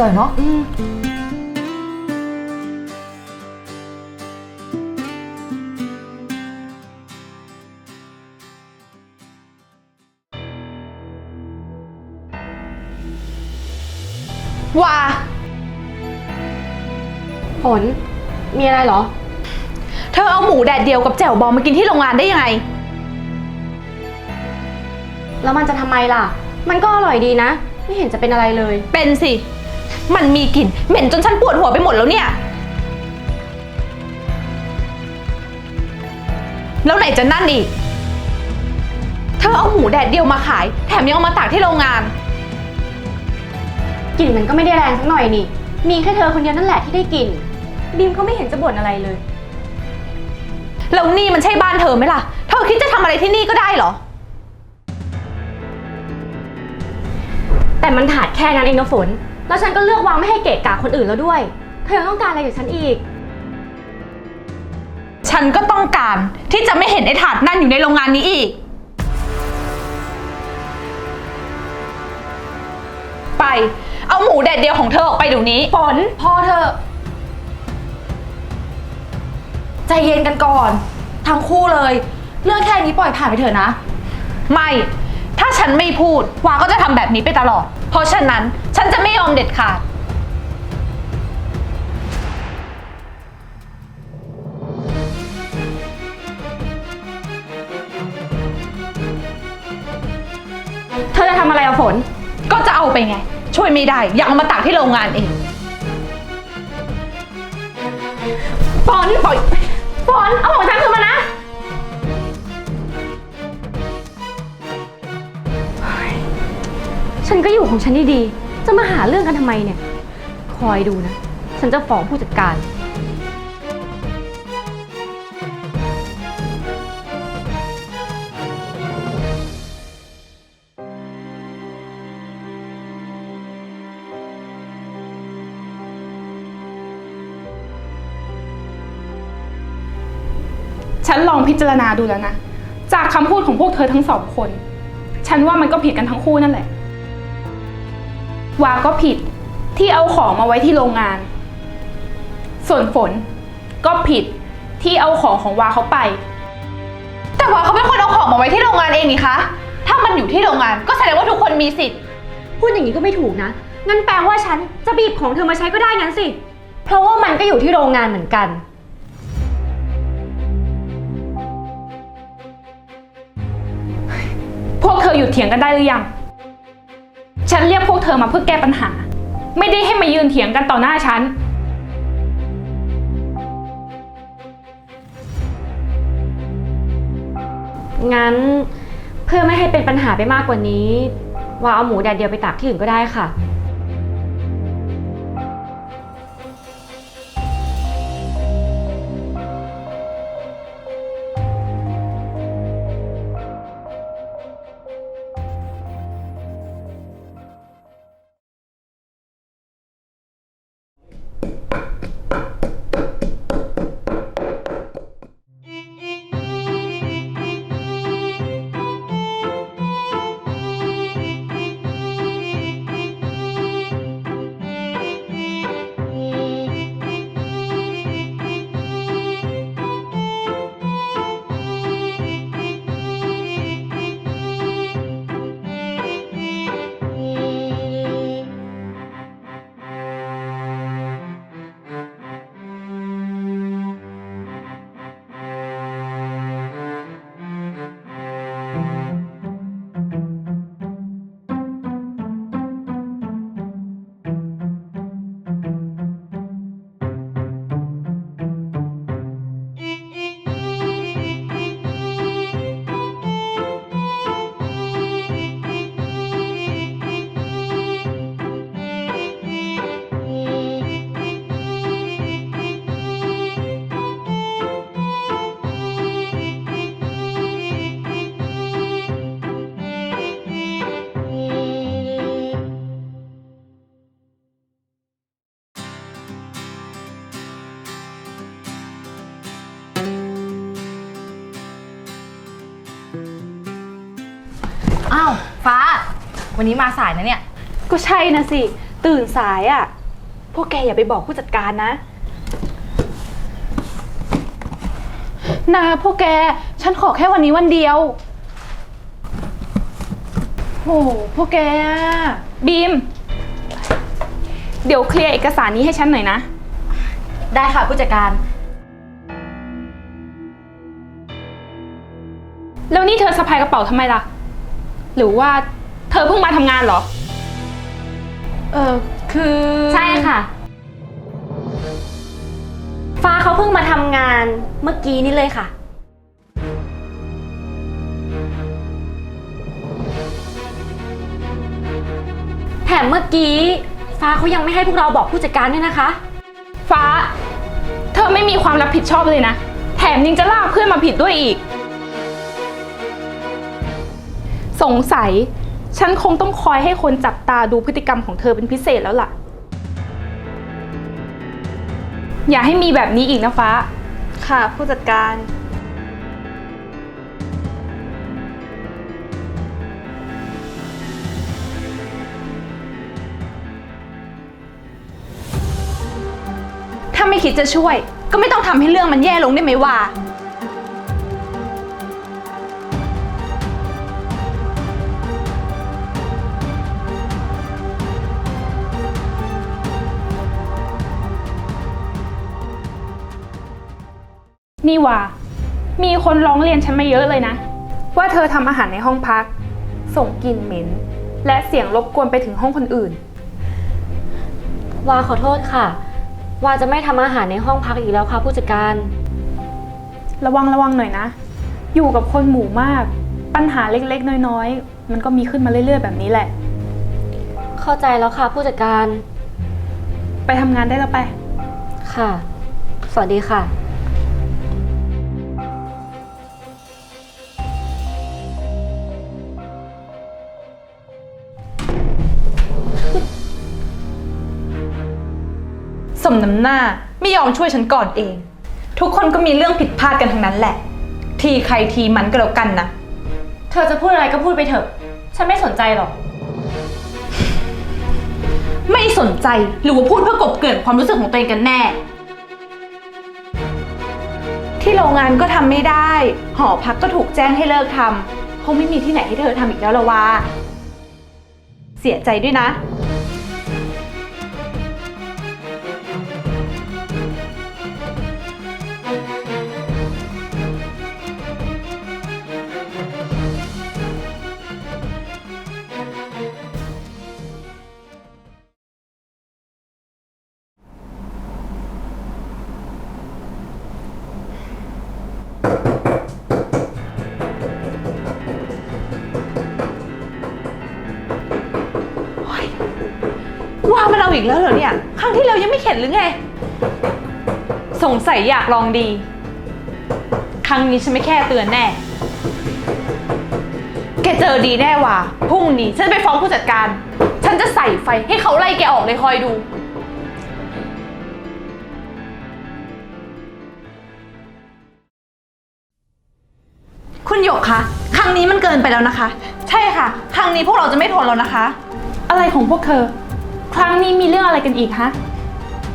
ร่อยเนาะว่าฝนมีอะไรเหรอ เธอเอาหมูแดดเดียวกับแจ่วบองมากินที่โรงงานได้ยังไง แล้วมันจะทำไมล่ะ มันก็อร่อยดีนะ ไม่เห็นจะเป็นอะไรเลย เป็นสิ มันมีกลิ่นเหม็นจนฉันปวดหัวไปหมดแล้วเนี่ย แล้วไหนจะนั่นอีก เธอเอาหมูแดดเดียวมาขาย แถมยังเอามาตากที่โรงงาน กลิ่นมันก็ไม่ได้แรงสักหน่อยนี่ มีแค่เธอคนเดียวนั่นแหละที่ได้กลิ่น บีมก็ไม่เห็นจะบ่นอะไรเลย แล้วนี่มันใช่บ้านเธอไหมล่ะ เธอคิดจะทำอะไรที่นี่ก็ได้เหรอ แต่มันถาดแค่นั้นเองนะฝน แล้วฉันก็เลือกวางไม่ให้เกะกะคนอื่นแล้วด้วย เธอยังต้องการอะไรจากฉันอีก ฉันก็ต้องการที่จะไม่เห็นไอ้ถาดนั่นอยู่ในโรงงานนี้อีก ไป เอาหมูแดดเดียวของเธอออกไปเดี๋ยวนี้ ฝนพอเธอะใจเย็นกันก่อน ทั้งคู่เลย เรื่องแค่นี้ปล่อยผ่านไปเถอะนะ ไม่ ถ้าฉันไม่พูดวาก็จะทำแบบนี้ไปตลอดเพ ราะฉะนั้นฉันจะไม่ยอมเด็ดขาด เธอจะทำอะไรอะฝน ก็จะเอาไปไง ช่วยไม่ได้ อยากเอามาตากที่โรงงานเอง ฝนปล่อยฝนเอาของฉันคืนมานะ ฉันก็อยู่ของฉันดีๆ จะมาหาเรื่องกันทำไมเนี่ย คอยดูนะ ฉันจะฟ้องผู้จัดการ ฉันลองพิจารณาดูแล้วนะ จากคำพูดของพวกเธอทั้งสองคน ฉันว่ามันก็ผิดกันทั้งคู่นั่นแหละ วาก็ผิดที่เอาของมาไว้ที่โรงงาน ส่วนฝนก็ผิดที่เอาของของวาเขาไป แต่ว่าเขาเป็นคนเอาของมาไว้ที่โรงงานเองนี่คะ ถ้ามันอยู่ที่โรงงานก็แสดงว่าทุกคนมีสิทธิ์ พูดอย่างนี้ก็ไม่ถูกนะ งั้นแปลว่าฉันจะบีบของเธอมาใช้ก็ได้งั้นสิ เพราะว่ามันก็อยู่ที่โรงงานเหมือนกัน พวกเธอหยุดเถียงกันได้หรือยัง ฉันเรียกพวกเธอมาเพื่อแก้ปัญหา ไม่ได้ให้มายืนเถียงกันต่อหน้าฉัน งั้นเพื่อไม่ให้เป็นปัญหาไปมากกว่านี้ว่าเอาหมูแดดเดียวไปตากที่อื่นก็ได้ค่ะ อ้าวฟ้า วันนี้มาสายนะเนี่ย ก็ใช่นะสิ ตื่นสายอะ่ะ พวกแกอย่าไปบอกผู้จัดการนะ นาพวกแก ฉันขอแค่วันนี้วันเดียวโหพวกแกอะบีม เดี๋ยวเคลียร์เอกสารนี้ให้ฉันหน่อยนะ ได้ค่ะผู้จัดการ แล้วนี่เธอสะพายกระเป๋าทำไมล่ะ หรือว่าเธอเพิ่งมาทำงานเหรอ เออคือ ใช่ค่ะ ฟ้าเขาเพิ่งมาทำงานเมื่อกี้นี่เลยค่ะ แถมเมื่อกี้ ฟ้าเขายังไม่ให้พวกเราบอกผู้จัดการด้วยนะคะ ฟ้า เธอไม่มีความรับผิดชอบเลยนะ แถมยังจะลากเพื่อนมาผิดด้วยอีก สงสัย ฉันคงต้องคอยให้คนจับตาดูพฤติกรรมของเธอเป็นพิเศษแล้วล่ะ อย่าให้มีแบบนี้อีกนะฟ้า ค่ะ ผู้จัดการ ถ้าไม่คิดจะช่วย ก็ไม่ต้องทำให้เรื่องมันแย่ลงได้ไหมว่า นี่ว่า มีคนร้องเรียนฉันมาเยอะเลยนะ ว่าเธอทำอาหารในห้องพัก ส่งกลิ่นเหม็น และเสียงรบกวนไปถึงห้องคนอื่น วาขอโทษค่ะ วาจะไม่ทำอาหารในห้องพักอีกแล้วค่ะผู้จัดการ ระวังระวังหน่อยนะ อยู่กับคนหมู่มาก ปัญหาเล็กๆ น้อยๆ มันก็มีขึ้นมาเรื่อยๆ แบบนี้แหละ เข้าใจแล้วค่ะผู้จัดการ ไปทำงานได้แล้วไป ค่ะ สวัสดีค่ะ สมน้ำหน้าไม่ยอมช่วยฉันก่อนเอง ทุกคนก็มีเรื่องผิดพลาดกันทั้งนั้นแหละ ทีใครทีมันก็แล้วกันนะ เธอจะพูดอะไรก็พูดไปเถอะ ฉันไม่สนใจหรอก ไม่สนใจหรือว่าพูดเพื่อกลบเกลื่อนความรู้สึกของตัวเองกันแน่ ที่โรงงานก็ทำไม่ได้ หอพักก็ถูกแจ้งให้เลิกทำคงไม่มีที่ไหนให้เธอทำอีกแล้วละวาเสียใจด้วยนะ ว่ามันเอาอีกแล้วเหรอเนี่ย ครั้งที่แล้วยังไม่เข็ดหรือไง สงสัยอยากลองดี ครั้งนี้ฉันไม่แค่เตือนแน่ แกเจอดีแน่ว่ะพรุ่งนี้ฉันไปฟ้องผู้จัดการ ฉันจะใส่ไฟให้เขาไล่แกออกเลยคอยดู คุณหยกคะ ครั้งนี้มันเกินไปแล้วนะคะ ใช่ค่ะ ครั้งนี้พวกเราจะไม่ทนแล้วนะคะ อะไรของพวกเธอ ครั้งนี้มีเรื่องอะไรกันอีกฮะ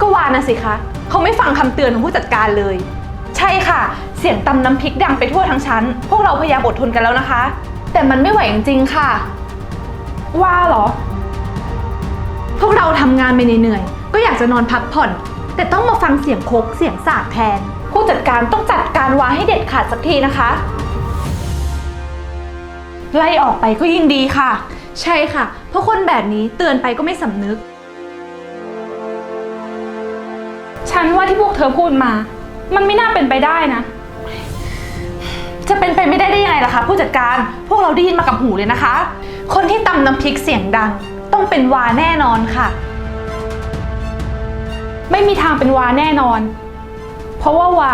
ก็วานะสิคะ เขาไม่ฟังคำเตือนของผู้จัดการเลย ใช่ค่ะ เสียงตำน้ำพริกดังไปทั่วทั้งชั้น พวกเราพยายามอดทนกันแล้วนะคะ แต่มันไม่ไหวจริงๆค่ะ ว่าเหรอ พวกเราทำงานไปเหนื่อยๆก็อยากจะนอนพักผ่อน แต่ต้องมาฟังเสียงโคกเสียงสากแทน ผู้จัดการต้องจัดการวาให้เด็ดขาดสักทีนะคะ ไล่ออกไปก็ยิ่งดีค่ะ ใช่ค่ะ เพราะคนแบบนี้เตือนไปก็ไม่สำนึก ฉันว่าที่พวกเธอพูดมา มันไม่น่าเป็นไปได้นะ จะเป็นไปไม่ได้ได้ยังไงล่ะคะผู้จัดการ พวกเราได้ยินมากับหูเลยนะคะ คนที่ตำน้ำพริกเสียงดัง ต้องเป็นวาแน่นอนค่ะ ไม่มีทางเป็นวาแน่นอน เพราะว่าวา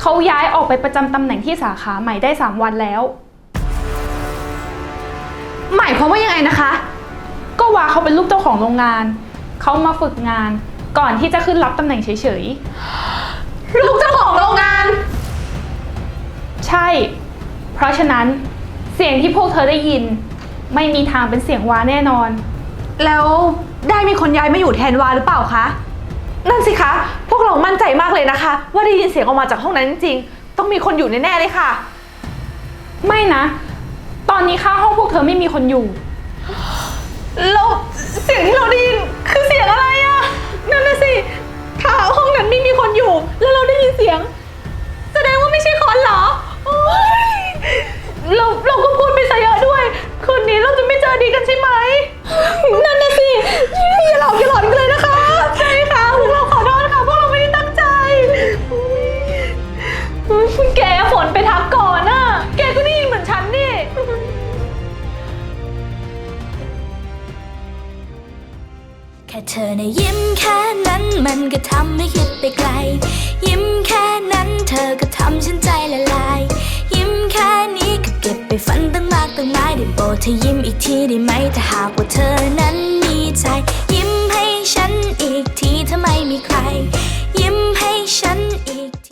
เขาย้ายออกไปประจำตำแหน่งที่สาขาใหม่ได้ 3 วันแล้ว หมายความว่ายังไงนะคะ ก็วาเขาเป็นลูกเจ้าของโรงงาน เขามาฝึกงานก่อนที่จะขึ้นรับตำแหน่งเฉยลูกเจ้าของโรงงานๆใช่ เพราะฉะนั้นเสียงที่พวกเธอได้ยิน ไม่มีทางเป็นเสียงวาแน่นอน แล้วได้มีคนย้ายมาอยู่แทนวาหรือเปล่าคะ นั่นสิคะ พวกเรามั่นใจมากเลยนะคะ ว่าได้ยินเสียงออกมาจากห้องนั้นจริงๆ ต้องมีคนอยู่แน่ๆเลยค่ะ ไม่นะ ตอนนี้ข้างห้องพวกเธอไม่มีคนอยู่ แล้วเสียงที่เราได้ยินคือเสียงอะไรอะนั่นน่ะสิถ้าห้องนั้นไม่มีคนอยู่ แล้วเราได้ยินเสียง แค่เธอนะยิ้มแค่นั้นมันก็ทำให้คิดไปไกล ยิ้มแค่นั้นเธอก็ทำฉันใจละลาย ยิ้มแค่นี้ก็เก็บไปฝันตั้งมากตั้งหลายได้โปรดเธอยิ้มอีกทีได้ไหมถ้าหากว่าเธอนั้นมีใจ ยิ้มให้ฉันอีกทีถ้าไม่มีใคร ยิ้มให้ฉันอีก